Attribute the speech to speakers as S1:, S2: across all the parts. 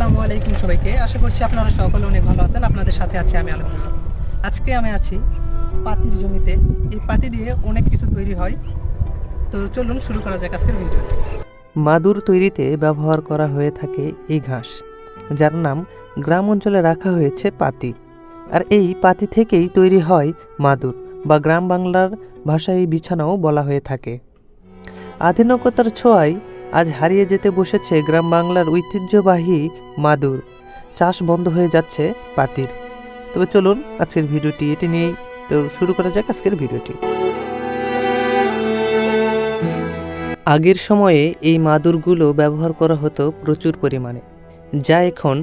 S1: আসসালামু আলাইকুম সবাইকে। আশা করছি আপনারা সকলে অনেক ভালো আছেন। আপনাদের সাথে আছি আমি আলম। আজকে আমি আছি পাতির জমিতে। এই পাতি দিয়ে অনেক কিছু তৈরি হয়। তো চলুন শুরু করা যাক আজকের ভিডিও।
S2: মাদুর তৈরিতে ব্যবহার করা হয়ে থাকে এই ঘাস, যার নাম গ্রাম অঞ্চলে রাখা হয়েছে পাতি। আর এই পাতি থেকেই তৈরি হয় মাদুর, বা গ্রাম বাংলার ভাষায় বিছানাও বলা হয়ে থাকে। আধুনিকতার ছোঁয়ায় আজ হারিয়ে যেতে বসেছে গ্রাম বাংলার ঐতিহ্যবাহী মাদুর। চাষ বন্ধ হয়ে যাচ্ছে পাতির। তবে চলুন আজকের ভিডিওটি এটি নিয়েই তো শুরু করা যাক আজকের ভিডিওটি। আগের সময়ে এই মাদুরগুলো ব্যবহার করা হতো প্রচুর পরিমাণে, যা এখন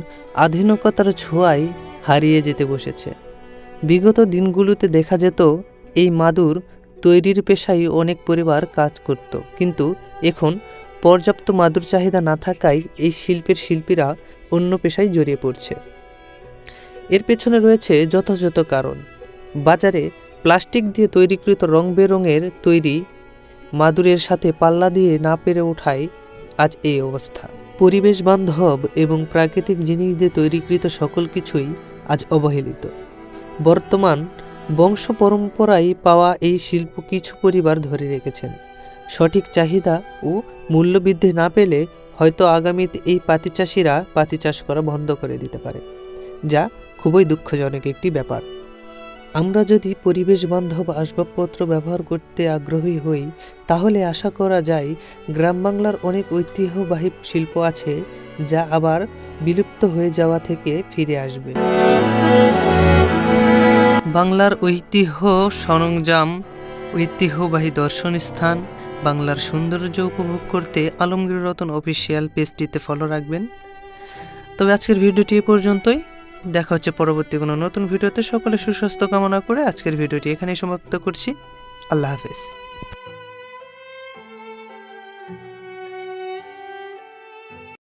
S2: আধুনিকতার ছোঁয়ায় হারিয়ে যেতে বসেছে। বিগত দিনগুলোতে দেখা যেত এই মাদুর তৈরির পেশায় অনেক পরিবার কাজ করত, কিন্তু এখন পর্যাপ্ত মাদুর চাহিদা না থাকায় এই শিল্পের শিল্পীরা অন্য পেশায় জড়িয়ে পড়ছে। এর পেছনে রয়েছে যথাযথ কারণ। বাজারে প্লাস্টিক দিয়ে তৈরিকৃত রং বেরঙের তৈরি মাদুরের সাথে পাল্লা দিয়ে না পেরে ওঠায় আজ এই অবস্থা। পরিবেশ বান্ধব এবং প্রাকৃতিক জিনিস দিয়ে তৈরিকৃত সকল কিছুই আজ অবহেলিত। বর্তমান বংশ পরম্পরায় পাওয়া এই শিল্প কিছু পরিবার ধরে রেখেছেন। সঠিক চাহিদা ও মূল্য বৃদ্ধি না পেলে হয়তো আগামীতে এই পাতি চাষিরা পাতি চাষ করা বন্ধ করে দিতে পারে, যা খুবই দুঃখজনক একটি ব্যাপার। আমরা যদি পরিবেশ বান্ধব আসবাবপত্র ব্যবহার করতে আগ্রহী হই, তাহলে আশা করা যায় গ্রাম বাংলার অনেক ঐতিহ্যবাহী শিল্প আছে, যা আবার বিলুপ্ত হয়ে যাওয়া থেকে ফিরে আসবে। বাংলার ঐতিহ্য সরঞ্জাম ঐতিহ্যবাহী দর্শন স্থান বাংলার সৌন্দর্য উপভোগ করতে আলমগীর রতন অফিসিয়াল পেজটিতে ফলো রাখবেন। তবে আজকের ভিডিওটি এ পর্যন্তই। দেখা হচ্ছে পরবর্তী কোনো নতুন ভিডিওতে। সকলে সুস্বাস্থ্য কামনা করে আজকের ভিডিওটি এখানেই সমাপ্ত করছি। আল্লাহ হাফেজ।